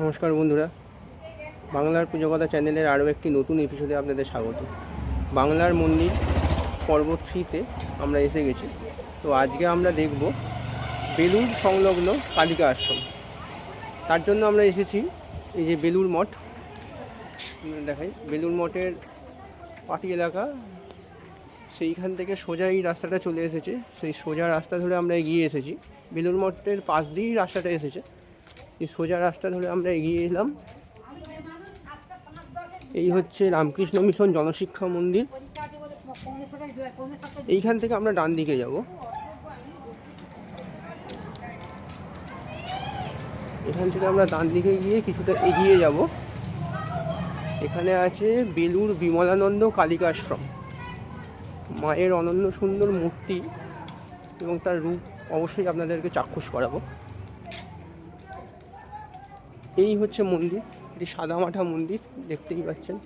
নমস্কার বন্ধুরা। বাংলার পুজোকথা চ্যানেলের আরও একটি নতুন এপিসোডে আপনাদের স্বাগত। বাংলার মন্দির পর্ব থ্রিতে আমরা এসে গেছি। তো আজকে আমরা দেখব বেলুর সংলগ্ন কালিকা আশ্রম। তার জন্য আমরা এসেছি এই যে বেলুর মঠ। দেখাই বেলুর মঠের পাটি এলাকা। সেইখান থেকে সোজা এই রাস্তাটা চলে এসেছে। সেই সোজা রাস্তা ধরে আমরা এগিয়ে এসেছি। বেলুর মঠের পাশ দিয়েই রাস্তাটা এসেছে। এই সোজা রাস্তা ধরে আমরা এগিয়ে এলাম। এই হচ্ছে রামকৃষ্ণ মিশন জনশিক্ষা মন্দির। এইখান থেকে আমরা ডান দিকে যাব। এখান থেকে আমরা ডান দিকে গিয়ে কিছুটা এগিয়ে যাব। এখানে আছে বেলুর বিমলানন্দ কালিকাশ্রম। মায়ের অনন্য সুন্দর মূর্তি এবং তার রূপ অবশ্যই আপনাদেরকে চাক্ষুষ করাবো। এই হচ্ছে মন্দির, এটি সাদামাঠা মন্দির, দেখতেই পাচ্ছেন।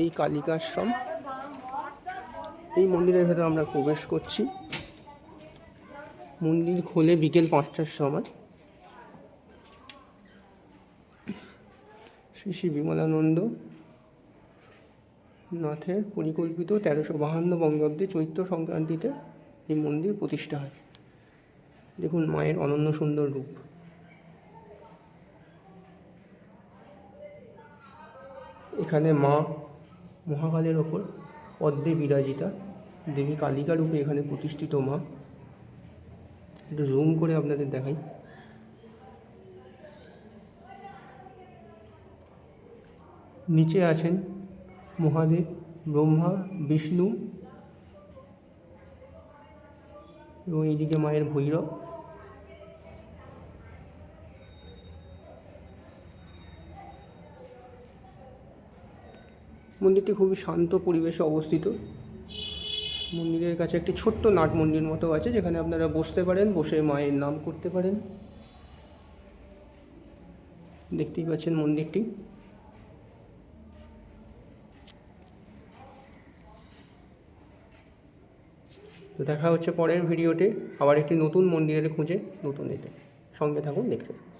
এই কালিকাশ্রম, এই মন্দিরের ভেতরে আমরা প্রবেশ করছি। মন্দির খোলে বিকেল পাঁচটার সময়। শ্রী শ্রী বিমলানন্দ নাথের পরিকল্পিত তেরোশো বাহান্ন বঙ্গাব্দে চৈত্র সংক্রান্তিতে এই মন্দির প্রতিষ্ঠা হয়। দেখুন, মায়ের অনন্য সুন্দর রূপ। এখানে মা মহাকালের ওপর পদ্মে বিরাজিতা, দেবী কালিকা রূপে এখানে প্রতিষ্ঠিত মা। একটু জুম করে আপনাদের দেখাই। নিচে আছেন মহাদেব, ব্রহ্মা, বিষ্ণু এবং এইদিকে মায়ের ভৈরব। মন্দিরটি খুবই শান্ত পরিবেশে অবস্থিত। মন্দিরের কাছে একটি ছোট্ট নাট মন্দির মতো আছে, যেখানে আপনারা বসতে পারেন, বসে মায়ের নাম করতে পারেন। দেখতেই পাচ্ছেন মন্দিরটি। তো দেখা হচ্ছে পরের ভিডিওতে। আবার একটি নতুন মন্দিরের খুঁজে, নতুন এতে। সঙ্গে থাকুন, দেখতে থাকুন।